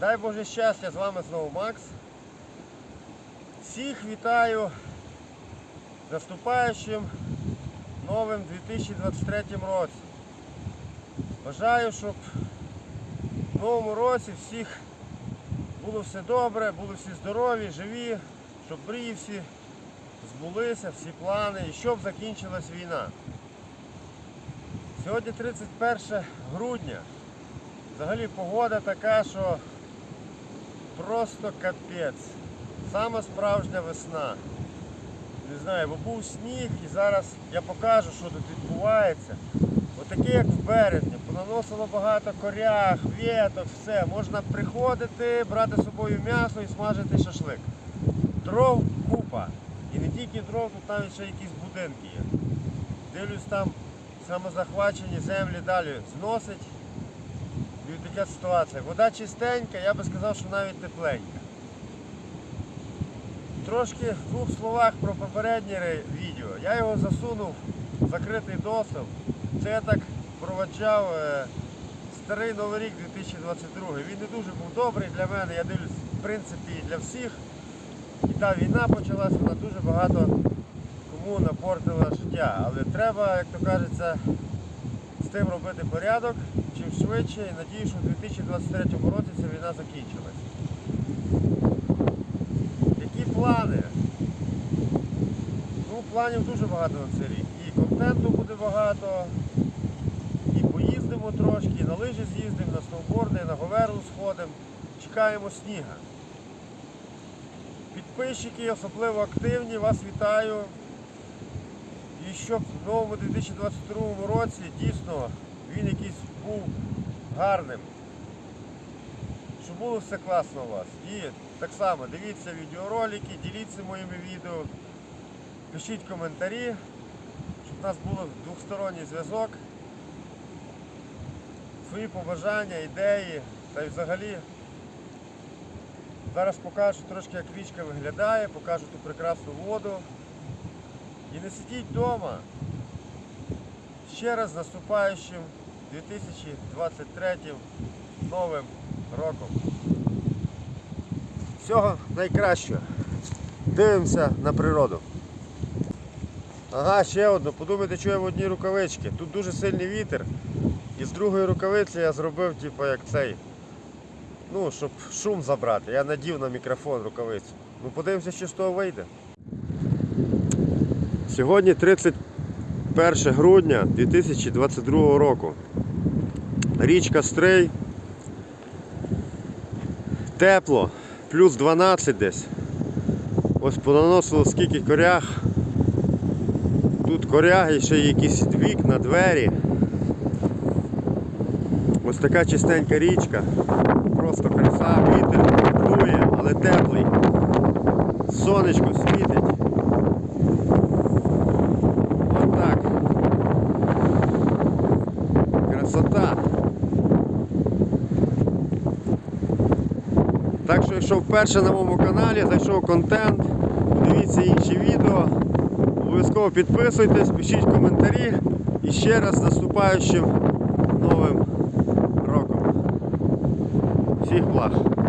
Дай Боже щастя, з вами знову Макс. Всіх вітаю наступаючим новим 2023 році. Бажаю, щоб в новому році всіх було все добре, були всі здорові, живі, щоб мрії всі збулися, всі плани і щоб закінчилась війна. Сьогодні 31 грудня. Взагалі погода така, що просто капець. Сама справжня весна. Не знаю, бо був сніг і зараз я покажу, що тут відбувається. Отаке, як в березні, понаносило багато корях, віток, все. Можна приходити, брати з собою м'ясо і смажити шашлик. Дров купа. І не тільки дров, тут навіть ще якісь будинки є. Дивлюсь там самозахвачені землі далі зносить. І така ситуація. Вода чистенька, я би сказав, що навіть тепленька. Трошки в двох словах про попереднє відео. Я його засунув в закритий доступ. Це я так проводжав е, старий Новий рік 2022. Він не дуже був добрий для мене, я дивлюсь, в принципі, для всіх. І та війна почалася, вона дуже багато кому напортила життя. Але треба, як то кажеться, з тим робити порядок швидше і надію, що в 2023 році ця війна закінчилась. Які плани? Ну, планів дуже багато на цей рік. І контенту буде багато, і поїздимо трошки, і на лижі з'їздимо, на сноуборди, на говерлу сходимо. Чекаємо сніга. Підписчики особливо активні, вас вітаю. І щоб в новому 2022 році дійсно він якийсь був гарним. Щоб було все класно у вас. І так само дивіться відеоролики, діліться моїми відео, пишіть коментарі, щоб у нас був двосторонній зв'язок. Свої побажання, ідеї та й взагалі. Зараз покажу трошки, як річка виглядає, покажу ту прекрасну воду. І не сидіть вдома. Ще раз наступаючим 2023 новим роком. Всього найкращого. Дивимося на природу. Ага, ще одну. Подумайте, що я в одній рукавичці. Тут дуже сильний вітер. І з другої рукавиці я зробив, типу, як цей. Ну, щоб шум забрати. Я надів на мікрофон рукавицю. Ну подивимося, що з того вийде. Сьогодні 31 грудня 2022 року. Річка Стрий. Тепло, плюс 12 десь. Ось понаносило скільки коряг. Тут коряги, ще якісь вікна, двері. Ось така чистенька річка. Просто краса, вітер дує, але теплий. Сонечко світить. Так що, якщо вперше на моєму каналі зайшов контент, дивіться інші відео, обов'язково підписуйтесь, пишіть коментарі і ще раз наступаючим новим роком. Всіх благ!